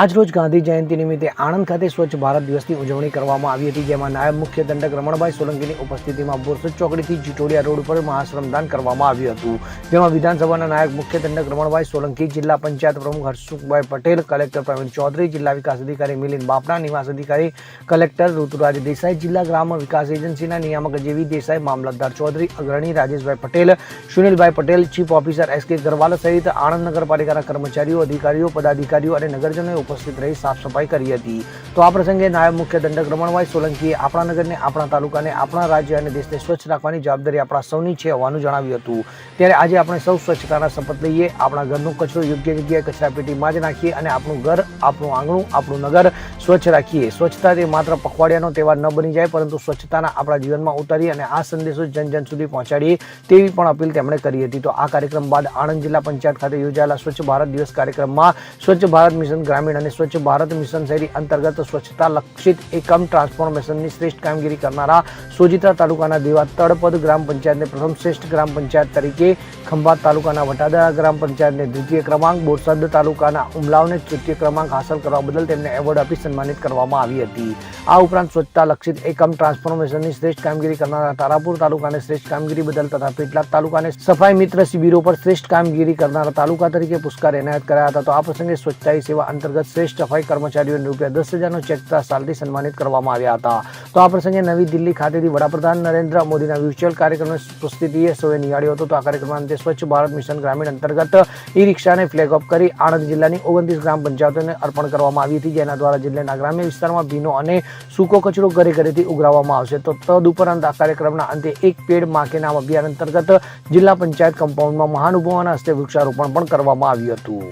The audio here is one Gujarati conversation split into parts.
આજરોજ ગાંધી જયંતિ નિમિત્તે આણંદ ખાતે સ્વચ્છ ભારત દિવસની ઉજવણી કરવામાં આવી હતી, જેમાં નાયબ મુખ્ય દંડક રમણભાઈ સોલંકીની ઉપસ્થિતિમાં બોરસદ ચોકડીથી જીટોડિયા રોડ પર મહાશ્રમદાન કરવામાં આવ્યું હતું. જેમાં વિધાનસભાના નાયક મુખ્ય દંડક રમણભાઈ સોલંકી, જિલ્લા પંચાયત પ્રમુખ હર્ષુખભાઈ પટેલ, કલેક્ટર પ્રવીણ ચૌધરી, જિલ્લા વિકાસ અધિકારી મિલિંદ બાપના, નિવાસ અધિકારી કલેક્ટર ઋતુરાજ દેસાઈ, જિલ્લા ગ્રામ વિકાસ એજન્સીના નિયામક જેવી દેસાઈ, મામલતદાર ચૌધરી, અગ્રણી રાજેશભાઈ પટેલ, સુનિલભાઈ પટેલ, ચીફ ઓફિસર એસ કે ગરવાલ સહિત આણંદ નગરપાલિકાના કર્મચારીઓ, અધિકારીઓ, પદાધિકારીઓ અને નગરજનોએ ઉપસ્થિત રહી સાફ સફાઈ કરી હતી. તો આ પ્રસંગે નાયબ મુખ્ય દંડક રમણભાઈ સોલંકીએ આપણા નગરને, આપણા તાલુકાને, આપણા રાજ્ય અને દેશને સ્વચ્છ રાખવાની જવાબદારી આપણા સૌની છે હોવાનું જણાવ્યું હતું. ત્યારે આજે આપણે સૌ સ્વચ્છતાના શપથ લઈએ, આપણા ઘરનો કચરો યોગ્ય જગ્યાએ કચરાપેટીમાં જ નાખીએ અને આપણું ઘર, આપણું આંગણું, આપણું નગર સ્વચ્છ રાખીએ. સ્વચ્છતા તે માત્ર પખવાડિયાનો તહેવાર ન બની જાય, પરંતુ સ્વચ્છતાના આપણા જીવનમાં ઉતારી અને આ સંદેશો જન જન સુધી પહોંચાડીએ તેવી પણ અપીલ તેમણે કરી હતી. તો આ કાર્યક્રમ બાદ આણંદ જિલ્લા પંચાયત ખાતે યોજાયેલા સ્વચ્છ ભારત દિવસ કાર્યક્રમમાં સ્વચ્છ ભારત મિશન ગ્રામીણ અને સ્વચ્છ ભારત મિશન શહેરી અંતર્ગત સ્વચ્છતા લક્ષિત એકમ ટ્રાન્સફોર્મેશનની શ્રેષ્ઠ કામગીરી કરનારા સોજિત્રા તાલુકાના દેવા તળપદ ગ્રામ પંચાયતને પ્રથમ શ્રેષ્ઠ ગ્રામ પંચાયત તરીકે ખંભાત તાલુકાના વટાદરા ગ્રામ પંચાયતને દ્વિતીય ક્રમાંક, બોરસદ તાલુકાના ઉમલાવને તૃતીય ક્રમાંક હાંસલ કરવા બદલ તેમને એવોર્ડ આપી સન્માનિત કરવામાં આવી હતી. આ ઉપરાંત સ્વચ્છતા લક્ષિત એકમ ટ્રાન્સફોર્મેશનની શ્રેષ્ઠ કામગીરી કરનારા તારાપુર તાલુકાને શ્રેષ્ઠ કામગીરી બદલ તથા પેટલાદ તાલુકાને સફાઈ મિત્ર શિબિરો પર શ્રેષ્ઠ કામગીરી કરનારા તાલુકા તરીકે પુરસ્કાર એનાયત કરાયા હતા. તો આ પ્રસંગે સ્વચ્છતા સેવા અંતર્ગત શ્રેષ્ઠ સફાઈ કર્મચારીઓને રૂપિયા દસ હજારનો ચેક તથા સાલથી સન્માનિત કરવામાં આવ્યા હતા. તો આ પ્રસંગે નવી દિલ્હી ખાતેથી વડાપ્રધાન નરેન્દ્ર મોદીના વ્યુચ્યુઅલ કાર્યક્રમની પ્રસ્તુતિએ સૌએ નિહાળ્યો હતો. તો આ કાર્યક્રમના અંતે સ્વચ્છ ભારત મિશન ગ્રામીણ અંતર્ગત ઈ રિક્ષાને ફ્લેગ ઓફ કરી આણંદ જિલ્લાની ઓગણત્રીસ ગ્રામ પંચાયતોને અર્પણ કરવામાં આવી હતી, જેના દ્વારા જિલ્લાના ગ્રામ્ય વિસ્તારમાં ભીનો અને સૂકો કચરો ઘરે ઘરેથી ઉઘરાવવામાં આવશે. તો તદુપરાંત આ કાર્યક્રમના અંતે એક પેડમાં નામ અભિયાન અંતર્ગત જિલ્લા પંચાયત કમ્પાઉન્ડમાં મહાનુભાવોના હસ્તે વૃક્ષારોપણ પણ કરવામાં આવ્યું હતું.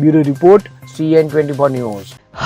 Bureau report CN twenty four news.